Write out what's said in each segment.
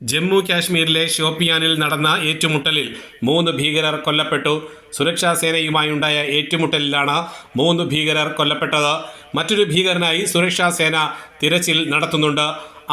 ജമ്മു കാശ്മീരിലെ ഷോപ്പിയാനിൽ നടന്ന ഏറ്റുമുട്ടലിൽ മൂന്ന് ഭീകരർ കൊല്ലപ്പെട്ടു. സുരക്ഷാ സേനയുമായുണ്ടായ ഏറ്റുമുട്ടലിലാണ് മൂന്ന് ഭീകരർ കൊല്ലപ്പെട്ടത്. മറ്റൊരു ഭീകരനായി സുരക്ഷാ സേന തിരച്ചിൽ നടത്തുന്നുണ്ട്.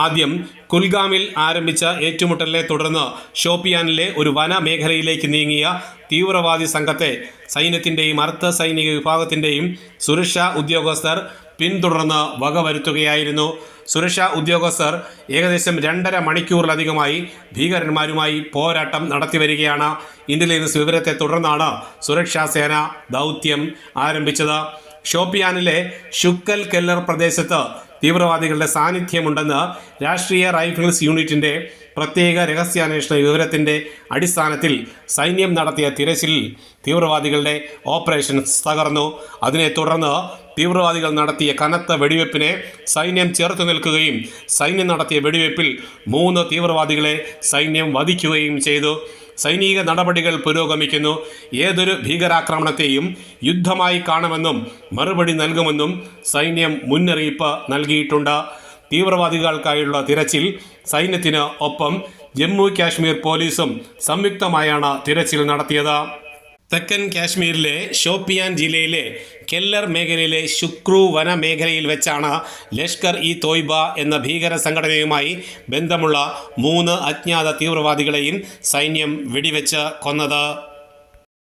ആദ്യം കുൽഗാമിൽ ആരംഭിച്ച ഏറ്റുമുട്ടലിനെ തുടർന്ന് ഷോപ്പിയാനിലെ ഒരു വനമേഖലയിലേക്ക് നീങ്ങിയ തീവ്രവാദി സംഘത്തെ സൈന്യത്തിന്റെയും അർദ്ധ സൈനിക വിഭാഗത്തിന്റെയും സുരക്ഷാ ഉദ്യോഗസ്ഥർ പിന്തുടർന്ന് വകവരുത്തുകയായിരുന്നു സുരക്ഷാ ഉദ്യോഗസ്ഥർ ഏകദേശം രണ്ടര മണിക്കൂറിലധികമായി ഭീകരന്മാരുമായി പോരാട്ടം നടത്തിവരികയാണ്. ഇന്റലിജൻസ് വിവരത്തെ തുടർന്നാണ് സുരക്ഷാ സേന ദൗത്യം ആരംഭിച്ചത്. ഷോപ്പിയാനിലെ ഷുക്കൽ കെല്ലർ പ്രദേശത്ത് തീവ്രവാദികളുടെ സാന്നിധ്യമുണ്ടെന്ന് രാഷ്ട്രീയ റൈഫിൾസ് യൂണിറ്റിന്റെ പ്രത്യേക രഹസ്യാന്വേഷണ വിവരത്തിന്റെ അടിസ്ഥാനത്തിൽ സൈന്യം നടത്തിയ തിരച്ചിലിൽ തീവ്രവാദികളുടെ ഓപ്പറേഷൻ തകർന്നു. അതിനെ തുടർന്ന് തീവ്രവാദികൾ നടത്തിയ കനത്ത വെടിവെപ്പിനെ സൈന്യം ചെറുത്തു നിൽക്കുകയും സൈന്യം നടത്തിയ വെടിവെപ്പിൽ മൂന്ന് തീവ്രവാദികളെ സൈന്യം വധിക്കുകയും ചെയ്തു. സൈനിക നടപടികൾ പുരോഗമിക്കുന്നു. ഏതൊരു ഭീകരാക്രമണത്തെയും യുദ്ധമായി കാണുമെന്നും മറുപടി നൽകുമെന്നും സൈന്യം മുന്നറിയിപ്പ് നൽകിയിട്ടുണ്ട്. തീവ്രവാദികൾക്കായുള്ള തിരച്ചിൽ സൈന്യത്തിന് ഒപ്പം ജമ്മു കാശ്മീർ പോലീസും സംയുക്തമായാണ് തിരച്ചിൽ നടത്തിയത്. തെക്കൻ കാശ്മീരിലെ ഷോപ്പിയാൻ ജില്ലയിലെ കെല്ലർ മേഖലയിലെ ശുക്രു വന മേഖലയിൽ വെച്ചാണ് ലഷ്കർ ഇ തോയ്ബ എന്ന ഭീകര സംഘടനയുമായി ബന്ധമുള്ള മൂന്ന് അജ്ഞാത തീവ്രവാദികളെയും സൈന്യം വെടിവെച്ച് കൊന്നത്.